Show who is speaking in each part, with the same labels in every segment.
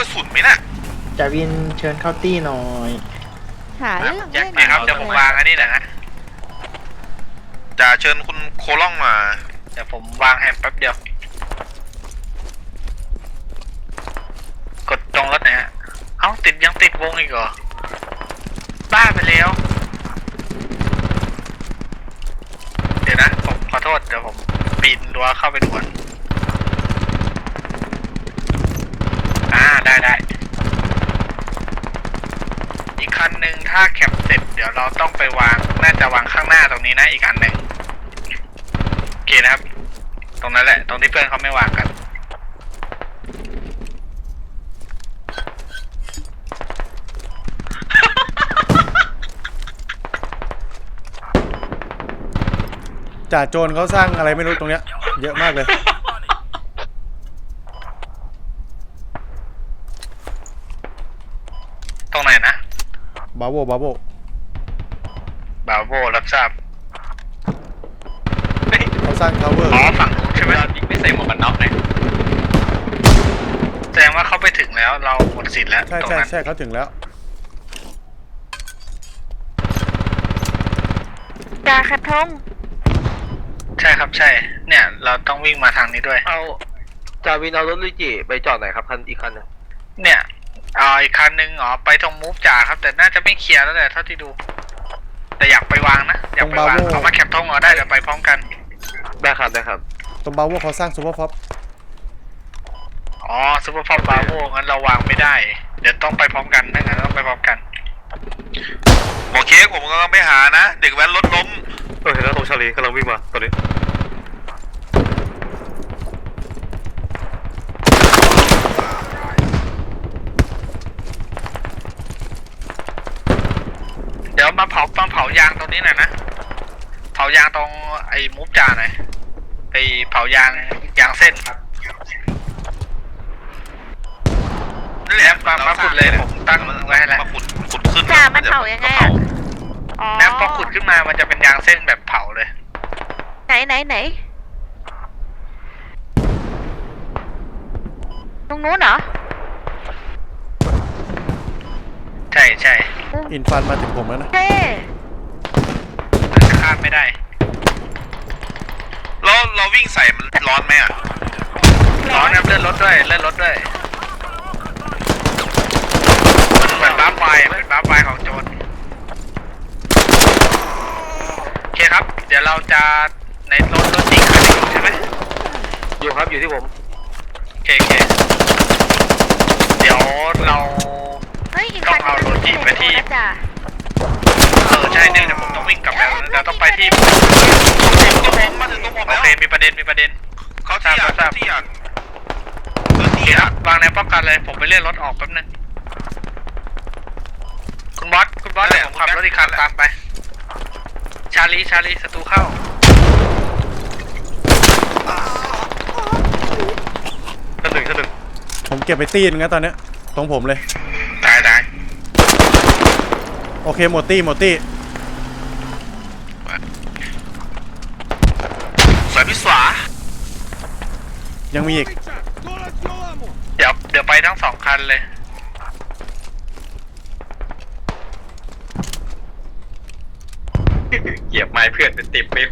Speaker 1: กระสุนไหมน่ะ
Speaker 2: จ่าวินเชิญเข้าตี้หน่อย
Speaker 3: หาเรื่อง
Speaker 4: แจ็
Speaker 3: เล่
Speaker 4: คนนะครับเดี๋ยวผมวางอันนี้หนะฮะ
Speaker 1: จะเชิญคุณโคล่องมา
Speaker 4: เดี๋ยวผมวางให้แป๊บเดียว กดตรงรถหนะฮะเอ้าติดยังติดวงอีกเหรอ บ้าไปแล้ว เดี๋ยวนะ ผมขอโทษ เดี๋ยวผมปีนรั้วเข้าไปด่วนอ่า ได้ได้ อีกคันหนึ่งถ้าแคปเสร็จ เดี๋ยวเราต้องไปวาง น่าจะวางข้างหน้าตรงนี้นะอีกอันหนึ่งโอเคนะครับ ตรงนั้นแหละ ตรงที่เพื่อนเขาไม่วางกัน
Speaker 5: จ่าโจรเขาสร้างอะไรไม่รู้ตรงเนี้ย เยอะมากเลย
Speaker 4: ตรงไหนนะ
Speaker 5: บาโวบาโว
Speaker 4: บาโวรับทราบ
Speaker 5: เขาสร้างทาวเวอร์
Speaker 4: อ๋อฝั่งนู้นใช่ไหมไม่ใส่หมวกกันน็อกเลยแสดงว่าเขาไปถึงแล้วเราหมดสิทธิ์แล้ว
Speaker 5: ใช่
Speaker 4: ตรง
Speaker 5: ใช่
Speaker 4: นั้น
Speaker 5: ใช่เขาถึงแล้ว
Speaker 3: จ่าขัดทง
Speaker 4: ใช่ครับใช่ เนี่ย เราต้องวิ่งมาทางนี้ด้วย
Speaker 6: เอาจาวินเอารถลุยจิไปจอดไหนครับคันอีกคันหนึง
Speaker 4: เนี่ยเอาอีกคันหนึ่งอ๋อไปตรงมูฟจ่าครับ แต่น่าจะไม่เคลียร์แล้วแหละเท่าที่ดู แต่อยากไปวางนะ อยากไปวาง
Speaker 5: ตรง Bravo
Speaker 4: เอามาแคปทงเอาได้เดี๋ยวไปพร้อมกัน
Speaker 6: ได้ครับได้ครับ
Speaker 5: ตรงบาโวเขาสร้างซูเปอร์ฟอป
Speaker 4: อ๋อซูเปอร์ฟอร์บาโวงั้นเราวางไม่ได้ เดี๋ยวต้องไปพร้อมกันถ้างั้นต้องไปพร้อมกัน
Speaker 1: หมอเค้กผมกำลังไปหานะ เด็กแว้นรถล้ม
Speaker 6: เออเห็นแล้วตรงชาลีกำลังวิ่งมาตอนนี้
Speaker 4: เดี๋ยว มาเผาต้องเผายางตรงนี้หน่อยนะ เผายางตรงไอ้มูฟจ่าหน่อยไอ้เผายางยางเส้นครับนี่แหละมามาขุดเลยผมตั้งไว้ให้แล้ว
Speaker 1: มาขุดขุดขึ้น
Speaker 3: จ่ามันเผายังไงอะอ๋อ
Speaker 4: แม้พอขุดขึ้นมามันจะเป็นยางเส้นแบบเผาเลย
Speaker 3: ไหนไหนไหนตรงนู้นเหรอ
Speaker 4: ใช่ใช่
Speaker 5: อินฟันมาถึงผมแล้วนะ
Speaker 3: เท่
Speaker 4: มันจะข้ามไม่ได้
Speaker 1: เราเราวิ่งใส่มันร้อนไหมอะ
Speaker 4: ร้อนนะเลื่อนรถด้วยเลื่อนรถด้วย มันเหมือนบ้าไฟอะเป็นบ้าไฟของโจรโอเคครับ เดี๋ยวเราจะในรถรถจริงคันนี้อยู่ใช่ไหม
Speaker 6: อยู่ครับอยู่ที่ผม
Speaker 4: โอเคโอเค เดี๋ยวเรา
Speaker 3: เฮ้ยอีก
Speaker 4: ต้
Speaker 3: คั
Speaker 4: อนงเอาโลจิไปที่
Speaker 3: จ่า
Speaker 4: เออใช่เนี่ยเดี๋ยวผมต้องวิ่งกลับแล้วเราต้องไปที่
Speaker 1: ตัวผมมาถึงตัวผม
Speaker 4: โอ
Speaker 1: แล้ว
Speaker 4: เคมีประเด็นมีประเด็น
Speaker 1: เขาที่อะ
Speaker 4: ทราบ
Speaker 1: ที่อะ
Speaker 4: โอเคครับวางแนวป้องกันเลยผมไปเลื่อนรถออกแป๊บนึงคุณบอสคุณบอสเดี๋ยวผมขับรถอีกคันตามไป ชาลีชาลีศัตรูเข้า
Speaker 6: ชั้นหนึ่งชั้นหนึ่ง
Speaker 5: ผมเก็บไปตีนงั้นตอนเนี้ยตรงผมเลย โอเคหมดตี้หมดตี้
Speaker 1: สายพิศวา
Speaker 5: ยังมีอีก
Speaker 4: เดี๋ยวเดี๋ยวไปทั้งสองคันเลย
Speaker 6: เหยียบไม้เพื่อนเป็นติบปิ๊บ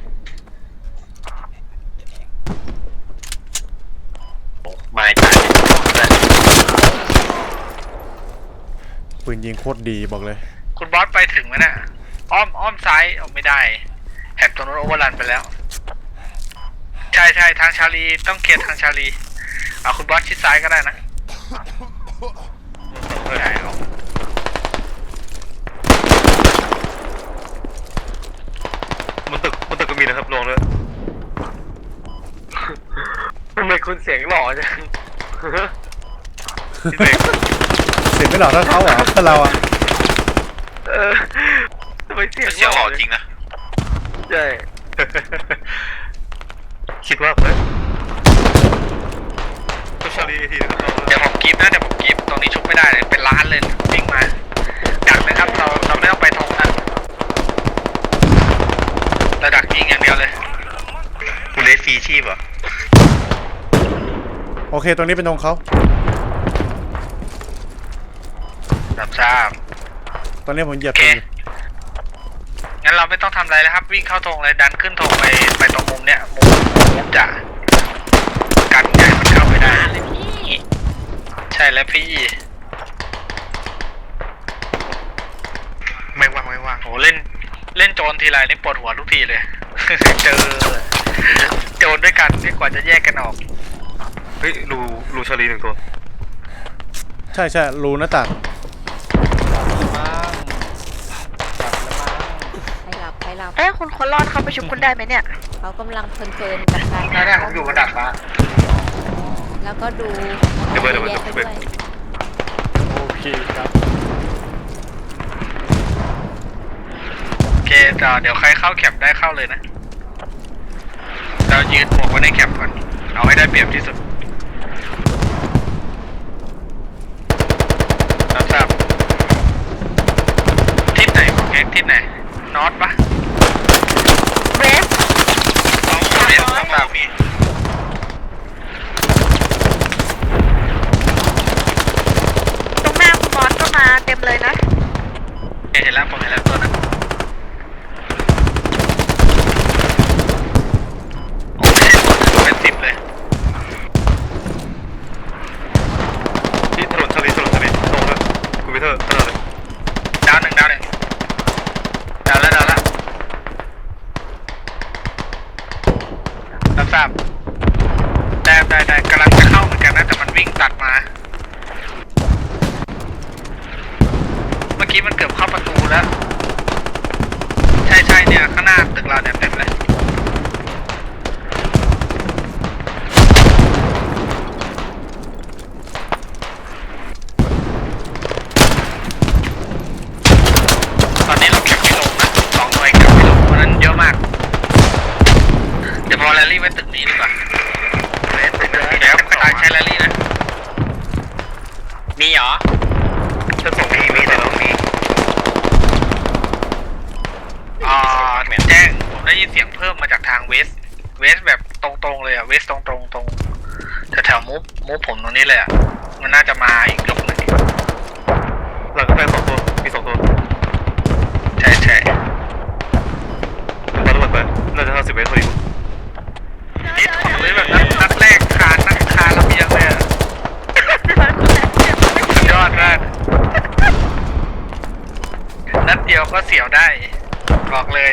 Speaker 6: โอ้ไม้ตาย
Speaker 5: ปืนยิงโคตรดีบอกเลย
Speaker 4: คุณบอสไปถึงไหมน่ะอ้อมอ้อมซ้ายเอาไม่ได้แหกตรงนู้นโอเวอร์รันไปแล้ว ใช่ใช่ทางชาลีต้องเคลียร์ทางชาลีเอาคุณบอสชิดซ้ายก็ได้นะไม่ได้เอา
Speaker 6: มันตึกมันตึกก็มีนะครับลองด้วยทำไมคุณเสียงหล่อจัง พี่เสก
Speaker 5: เสียงไม่หล่อเท่าเขาเหรอเพื่อนเราอะ
Speaker 6: เออทำไมเสียง
Speaker 1: เสียงหล่อจริงนะ
Speaker 6: ใช่คิดว่าเฮ้ยก็ชาลีทีนึง
Speaker 4: เดี๋ยวผมกรีฟนะเดี๋ยวผมกรีฟตรงนี้ชุบไม่ได้เลยเป็นล้านเลยวิ่งมาดักนะครับเราเราไม่ต้องไปทงนะเราดักยิงอย่างเดียวเลย
Speaker 6: คุณเลสฟีชีพเหรอ
Speaker 5: โอเคตรงนี้เป็นตรงเขา
Speaker 4: รับทราบ
Speaker 5: ตอนนี้ผมเหยียบ
Speaker 4: โอเค
Speaker 5: ธงอยู่
Speaker 4: งั้นเราไม่ต้องทำอะไรแล้วครับ วิ่งเข้าธงเลยดันขึ้นธงไปไปตรงมุมเนี้ยมุมมุมจะกันใหญ่มันเข้าไม่ได้เลยพี่ใช่แล้วพี่
Speaker 1: ไม่ว่างไม่ว่าง
Speaker 4: โหเล่นเล่นโจรทีไรนี่ปวดหัวทุกทีเลย เจอโจรด้วยกันที่กว่าจะแยกกันออก
Speaker 1: เฮ้ยรูรูชาลีหนึ่งตัว
Speaker 5: ใช่ใช่รูหน้าต่าง
Speaker 3: ยคุณคนรอดเข้าไปชุบคุณได้ไหมเนี่ย
Speaker 7: เขากำลังเพลินๆกับการ
Speaker 4: ได้ได้ผมอยู่บนดาดฟ้า
Speaker 7: แล้วก็ดู
Speaker 1: เดี๋ยวเบิร์ดเดี๋ยวเบิ
Speaker 7: แย
Speaker 1: ร์
Speaker 7: ก
Speaker 1: ด
Speaker 7: ไป
Speaker 1: เบิ
Speaker 7: ด้
Speaker 1: ร์
Speaker 7: ว
Speaker 1: ด
Speaker 7: ย
Speaker 5: โอเคครับ
Speaker 4: โอเคต่อเดี๋ยวใครเข้าแคปได้เข้าเลยนะเรายืนบวกไว้ในแคปก่อน เอาให้ได้เปรียบที่สุดรับทราบทิศไหนโอเคทิศไหน นอตปะ
Speaker 3: เวส
Speaker 4: สองเมตรรับทราบ
Speaker 3: ตรงหน้าคุณบอสก็มาเต็มเลยนะ
Speaker 4: เห็นแล้วผมเห็นแล้วตัวนั้นโอเคเป็นสิบเลย
Speaker 1: ที่ถนนชาลีถนนชาลีตรงเลยคุณพีเตอร์ถนนเลย
Speaker 4: ดาวหนึ่งดาวหนึ่งดาวแล้วดาวแล้วรับทราบได้ได้ได้กำลังจะเข้าเหมือนกันนะแต่มันวิ่งตัดมา เมื่อ กี้มันเกือบเข้าประตูแล้ว ใช่ใช่เนี่ย ข้างหน้าตึกเราเนี่ยเต็มเลยตอนนี้เราเก็บไม่ลงนะสองหน่วยเก็บไม่ลงเพราะฉะนั้นเยอะมาก เดี๋ยวพอแรลลี่ไว้ตึกนี้ดีกว่าเดี๋ยวกระจายใช้แรลลี่นะ มีเหรอ
Speaker 1: ชั้นสองมีมีแต่เรามี
Speaker 4: อ่าแจ้งผมได้ยิน เพิ่มมาจากทางเวส เวสแบบตรงๆเลยอะเวสตรงๆตรงแถวๆมูฟมูฟผมตรงนี้เลยอะมันน่าจะมาอีกยกหนึ่ง
Speaker 1: หลังกาแฟสองตัวมีสองตัว
Speaker 4: ใช่ใช่
Speaker 1: มาทุกคนไปน่าจะห้าสิบเมตรพอดี
Speaker 4: นี่ผมเลยแบบนัดนัดแรกคานนัดคานระเบียงเลยอะสุดยอดมากนัดเดียวก็เสียวได้ บอกเลย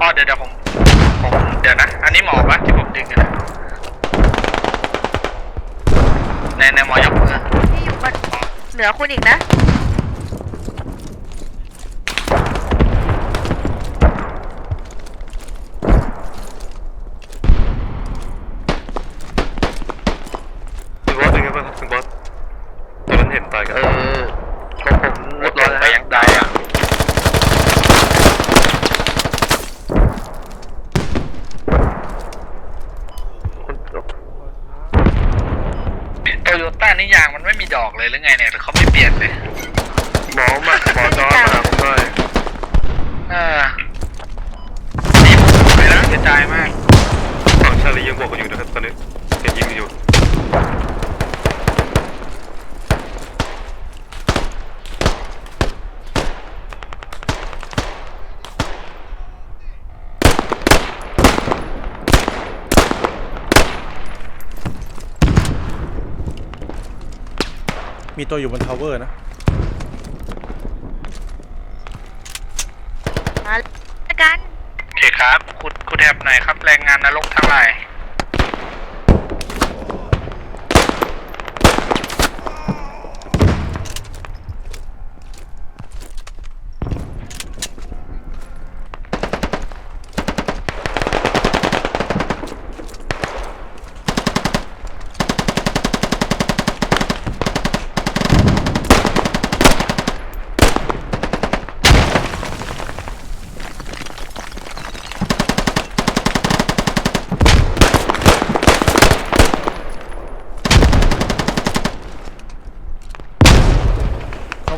Speaker 4: อ๋อเดี๋ยวเดี๋ยวผมผมเดี๋ยวนะ อันนี้หมอปะที่ผม ดึงอยู่นะในในหมอยกมือ
Speaker 3: ที่อยู่บนเหนือคุณอีกนะ
Speaker 1: คุณบอสเป็นไงบ้างครับคุณบอสตอนนั้นเห็นตายกัน
Speaker 6: เออของผมเรียบร้อยแล้วฮะได้อะ
Speaker 4: โตโยต้านี่ยางมันไม่มีด อกเลยหรือไงเนี่ยหรือเขาไม่เปลี่ยนเลย
Speaker 6: หมอมาหมอจอมาหาผมหน่อย
Speaker 4: เออนี่ผมไปแล้วเสียใจมาก
Speaker 1: ฝั่งชาลียังบวกกันอยู่นะครับตอนนี้เห็นยิงอยู่
Speaker 5: มีตัวอยู่บนทาวเวอร์นะ
Speaker 3: มาแล้วกัน
Speaker 4: โอเคครับ คุณคุณแทบหน่อยครับแรงงานนรกทั้งหลาย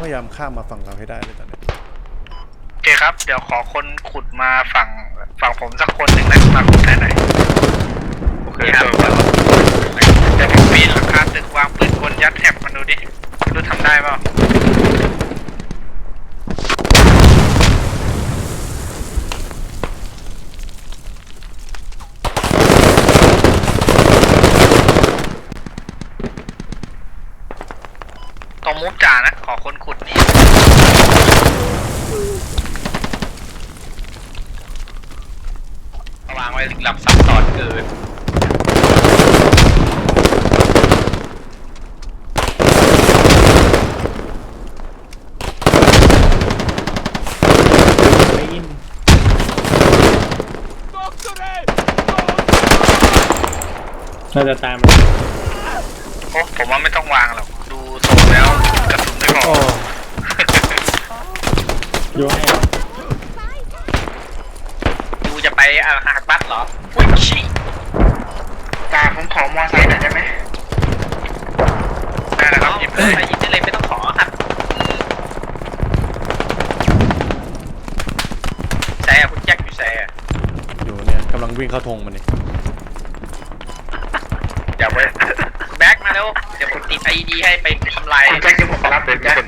Speaker 5: ยายามข้ามมาฝั่งเราให้ได้เลยตอนนี้
Speaker 4: โอเคครับ เดี๋ยวขอคนขุดมาฝั่งฝั่งผมสักคนหนึ่งนะมาขุดให้หน่อย
Speaker 1: โอเค
Speaker 4: ครับ
Speaker 1: เดี๋ยวปีนหลังคา
Speaker 4: ตึกวางปืนกนยัดแถบมาดูดิดูทำได้เปล่า ฟจ่านะ ขอคนขุดนี่
Speaker 6: วางไว้ลึกลับซับซ้อนเกิน
Speaker 2: ไปอินน่าจะตาม
Speaker 4: โอ้ผมว่าไม่ต้องวางหรอก ดูทรงแล้ว
Speaker 5: โอ้
Speaker 2: อยู่ให้
Speaker 6: ดูจะไปอาหารบัตเหรออุ้ยชี้
Speaker 4: ตาผมขอมอไซค์หน่อยได้ไหมได้แล้วครับหยิบเลย
Speaker 6: ไปยินได้เลยไม่ต้องขอครับแซ่คุณแจ็คอยู่แซ่
Speaker 5: อยู่เนี่ยกำลังวิ่งเข้าธงมันนี่
Speaker 6: อย่าไปคุณแบ็คมาเร็วเดี๋ยวผมติดไอดีให้ไป ทำลาย
Speaker 1: แจ็คที่ผมรับเป็นคนมี